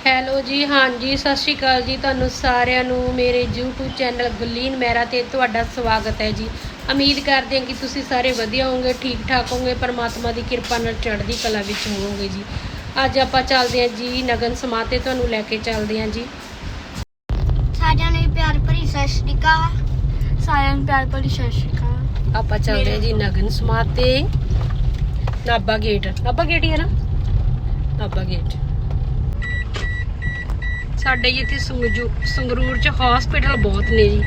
Hello ਜੀ ਹਾਂਜੀ ਸਤਿ ਸ਼੍ਰੀ ਅਕਾਲ ਜੀ ਤੁਹਾਨੂੰ ਸਾਰਿਆਂ ਨੂੰ। ਮੇਰੇ YouTube ਚੈਨਲ ਗੁੱਲੀਨ ਮਹਿਰਾ ਤੇ ਤੁਹਾਡਾ ਸਵਾਗਤ ਹੈ ਜੀ। ਉਮੀਦ ਕਰਦੇ ਹਾਂ ਕਿ ਤੁਸੀਂ ਸਾਰੇ ਵਧੀਆ ਹੋਵੋਗੇ ਠੀਕ ਠਾਕ ਹੋਵੋਗੇ ਪਰਮਾਤਮਾ ਦੀ ਕਿਰਪਾ ਨਾਲ ਚੜ੍ਹਦੀ ਕਲਾ ਵਿੱਚ ਹੋਵੋਗੇ ਜੀ। ਅੱਜ ਆਪਾਂ ਚੱਲਦੇ ਹਾਂ ਜੀ ਨਗਨ ਸਮਾਂ ਤੇ ਤੁਹਾਨੂੰ ਲੈ ਕੇ ਚੱਲਦੇ ਹਾਂ ਜੀ। ਸਾਰਿਆਂ ਨੂੰ ਪਿਆਰ ਭਰੀ ਸਤਿ ਸ਼੍ਰੀ ਅਕਾਲ। ਸਾਰਿਆਂ ਨੂੰ ਪਿਆਰ ਭਰੀ ਸਤਿ ਸ਼੍ਰੀ ਅਕਾਲ। ਆਪਾਂ ਚੱਲਦੇ ਹਾਂ ਜੀ ਨਗਨ ਸਮਾਂ ਤੇ। ਨਾਬਾ ਗੇਟ ਨਾਬਾ ਗੇਟ ਹੀ ਹੈ ਨਾ? ਨਾਬਾ ਗੇਟ ਸਾਡੇ ਜੀ ਇੱਥੇ ਸੰਗਰੂਰ ਚ ਹਸਪੀਟਲ ਬਹੁਤ ਨੇ ਜੀ।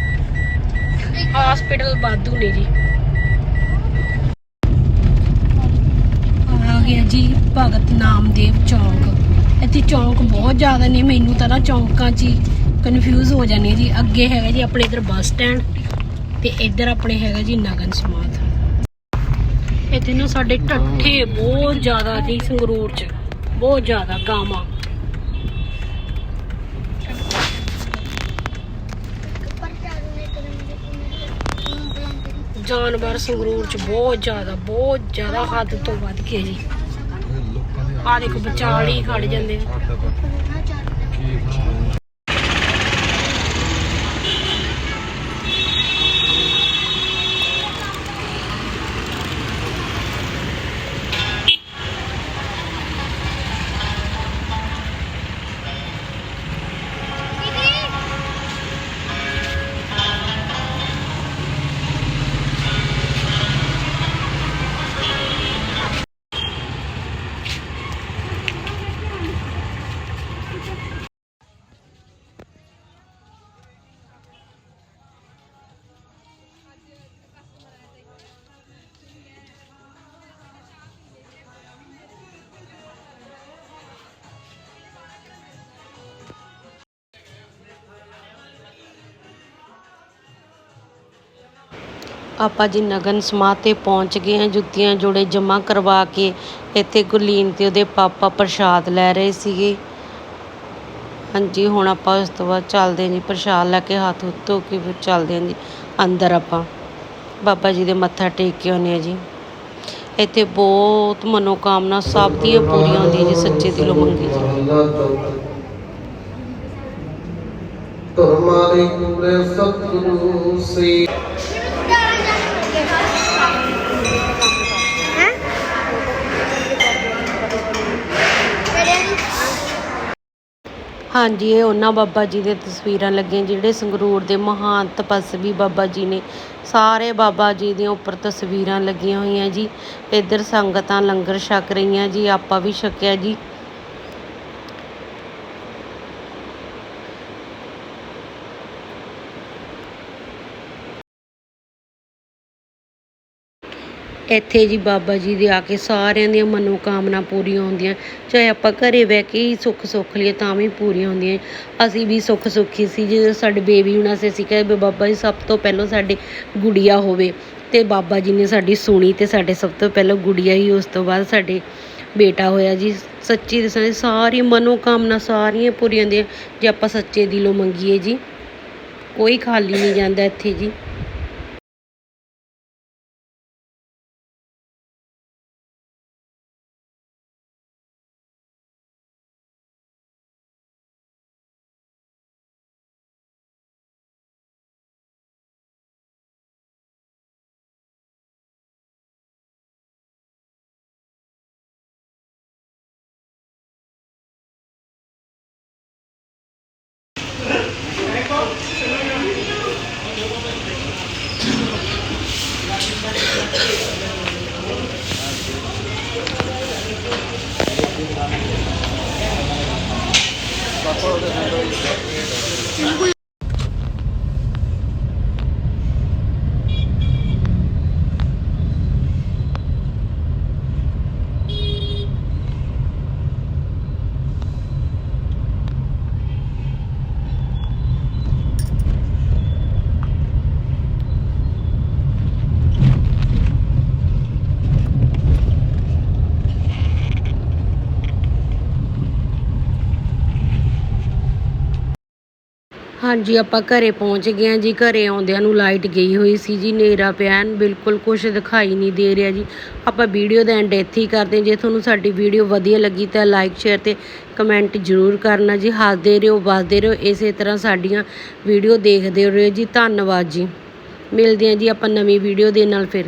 ਹਸਪੀਟਲ ਬਾਦੂ ਨੇ ਜੀ। ਆ ਗਿਆ ਜੀ ਭਗਤ ਨਾਮਦੇਵ ਚੌਂਕ। ਇੱਥੇ ਚੌਂਕ ਬਹੁਤ ਜ਼ਿਆਦਾ ਨੇ ਮੈਨੂੰ ਤਾਂ ਨਾ ਚੌਂਕਾਂ 'ਚ ਹੀ ਕਨਫਿਊਜ਼ ਹੋ ਜਾਂਦੀ ਹਾਂ ਜੀ। ਅੱਗੇ ਹੈਗਾ ਜੀ ਆਪਣੇ ਇਧਰ ਬੱਸ ਸਟੈਂਡ ਤੇ ਇੱਧਰ ਆਪਣੇ ਹੈਗਾ ਜੀ ਨਗਨ ਸਮਾਧ। ਇੱਥੇ ਨਾ ਸਾਡੇ ਟੱਠੇ ਬਹੁਤ ਜ਼ਿਆਦਾ ਜੀ ਸੰਗਰੂਰ 'ਚ। ਬਹੁਤ ਜ਼ਿਆਦਾ ਗਾਵਾਂ। ਜਾਨਵਰ ਸੰਗਰੂਰ 'ਚ ਬਹੁਤ ਜ਼ਿਆਦਾ ਬਹੁਤ ਜ਼ਿਆਦਾ ਹੱਦ ਤੋਂ ਵੱਧ ਕੇ ਜੀ ਆਹ ਦੇਖੋ ਵਿਚਾਲੇ ਹੀ ਖੜ ਜਾਂਦੇ ਆਪਾਂ ਜੀ ਨਗਨ ਸਮਾਧ ਤੇ ਪਹੁੰਚ ਗਏ ਹਾਂ, ਜੁੱਤੀਆਂ ਜੋੜੇ ਜਮ੍ਹਾਂ ਕਰਵਾ ਕੇ ਇੱਥੇ ਗੁਰਲੀਨ ਤੇ ਉਹਦੇ ਪਾਪਾ ਪ੍ਰਸ਼ਾਦ ਲੈ ਰਹੇ ਸੀਗੇ। ਹਾਂਜੀ, ਹੁਣ ਆਪਾਂ ਉਸ ਤੋਂ ਬਾਅਦ ਚੱਲਦੇ ਹਾਂ ਜੀ, ਪ੍ਰਸ਼ਾਦ ਲੈ ਕੇ ਹੱਥ ਹੁੱਥ ਧੋ ਕੇ ਫਿਰ ਚੱਲਦੇ ਹਾਂ ਜੀ, ਅੰਦਰ ਆਪਾਂ। ਬਾਬਾ ਜੀ ਦੇ ਮੱਥਾ ਟੇਕ ਕੇ ਆਉਂਦੇ ਹਾਂ ਜੀ। ਇੱਥੇ ਬਹੁਤ ਮਨੋਕਾਮਨਾ ਸਭ ਦੀਆਂ ਪੂਰੀਆਂ ਹੁੰਦੀਆਂ ਜੀ, ਸੱਚੇ ਦਿਲੋਂ ਮੰਗੀ ਜੀ। ਧਰਮਾਰੇ ਪੂਰੇ ਸਤਿਗੁਰੂ ਸੇ ਹਾਂਜੀ, ਇਹ ਉਹਨਾਂ ਬਾਬਾ ਜੀ ਦੀਆਂ ਤਸਵੀਰਾਂ ਲੱਗੀਆਂ, ਜਿਹੜੇ ਸੰਗਰੂਰ ਦੇ ਮਹਾਨ ਤਪਸਵੀ ਬਾਬਾ ਜੀ ਨੇ। ਸਾਰੇ ਬਾਬਾ ਜੀ ਦੀਆਂ ਉੱਪਰ ਤਸਵੀਰਾਂ ਲੱਗੀਆਂ ਹੋਈਆਂ ਜੀ। ਇੱਧਰ ਸੰਗਤਾਂ ਲੰਗਰ ਛਕ ਰਹੀਆਂ ਜੀ, ਆਪਾਂ ਵੀ ਛਕਿਆ ਜੀ। ਇੱਥੇ ਜੀ ਬਾਬਾ ਜੀ ਦੇ ਆ ਕੇ ਸਾਰਿਆਂ ਦੀਆਂ ਮਨੋਕਾਮਨਾ ਪੂਰੀਆਂ ਹੁੰਦੀਆਂ। ਚਾਹੇ ਆਪਾਂ ਘਰੇ ਬਹਿ ਕੇ ਹੀ ਸੁੱਖ ਸੁੱਖ ਲਈਏ ਤਾਂ ਵੀ ਪੂਰੀਆਂ ਹੁੰਦੀਆਂ। ਅਸੀਂ ਵੀ ਸੁੱਖ ਸੁੱਖੀ ਸੀ ਜਦੋਂ ਸਾਡੇ ਬੇਬੀ ਹੁਣਾ ਸੀ ਅਸੀਂ ਕਿਹਾ ਬਾਬਾ ਜੀ ਸਭ ਤੋਂ ਪਹਿਲਾਂ ਸਾਡੇ ਗੁੜੀਆ ਹੋਵੇ ਅਤੇ ਬਾਬਾ ਜੀ ਨੇ ਸਾਡੀ ਸੁਣੀ ਅਤੇ ਸਾਡੇ ਸਭ ਤੋਂ ਪਹਿਲਾਂ ਗੁੜੀਆ ਹੀ ਉਸ ਤੋਂ ਬਾਅਦ ਸਾਡੇ ਬੇਟਾ ਹੋਇਆ ਜੀ। ਸੱਚੀ ਦੱਸਾਂ ਸਾਰੀ ਮਨੋਕਾਮਨਾ ਸਾਰੀਆਂ ਪੂਰੀਆਂ ਹੁੰਦੀਆਂ। ਜੇ ਆਪਾਂ ਸੱਚੇ ਦਿਲੋਂ ਮੰਗੀਏ ਜੀ, ਕੋਈ ਖਾਲੀ ਨਹੀਂ ਜਾਂਦਾ ਇੱਥੇ ਜੀ। we ਹਾਂਜੀ, ਆਪਾਂ ਘਰੇ ਪਹੁੰਚ ਗਏ ਹਾਂ ਜੀ। ਘਰੇ ਆਉਂਦਿਆਂ ਨੂੰ ਲਾਈਟ ਗਈ ਹੋਈ ਸੀ ਜੀ, ਹਨੇਰਾ ਪਿਆ। ਐਨ ਬਿਲਕੁਲ ਕੁਝ ਦਿਖਾਈ ਨਹੀਂ ਦੇ ਰਿਹਾ ਜੀ। ਆਪਾਂ ਵੀਡੀਓ ਦਾ ਐਂਡ ਇੱਥੇ ਹੀ ਕਰਦੇ ਜੇ ਤੁਹਾਨੂੰ ਸਾਡੀ ਵੀਡੀਓ ਵਧੀਆ ਲੱਗੀ ਤਾਂ ਲਾਈਕ ਸ਼ੇਅਰ ਤੇ ਕਮੈਂਟ ਜ਼ਰੂਰ ਕਰਨਾ ਜੀ। ਹੱਸਦੇ ਰਹੋ ਵੱਸਦੇ ਰਹੋ। ਇਸੇ ਤਰ੍ਹਾਂ ਸਾਡੀਆਂ ਵੀਡੀਓ ਦੇਖਦੇ ਰਹੋ ਜੀ। ਧੰਨਵਾਦ ਜੀ। ਮਿਲਦੇ ਹਾਂ ਜੀ ਆਪਾਂ ਨਵੀਂ ਵੀਡੀਓ ਦੇ ਨਾਲ ਫਿਰ।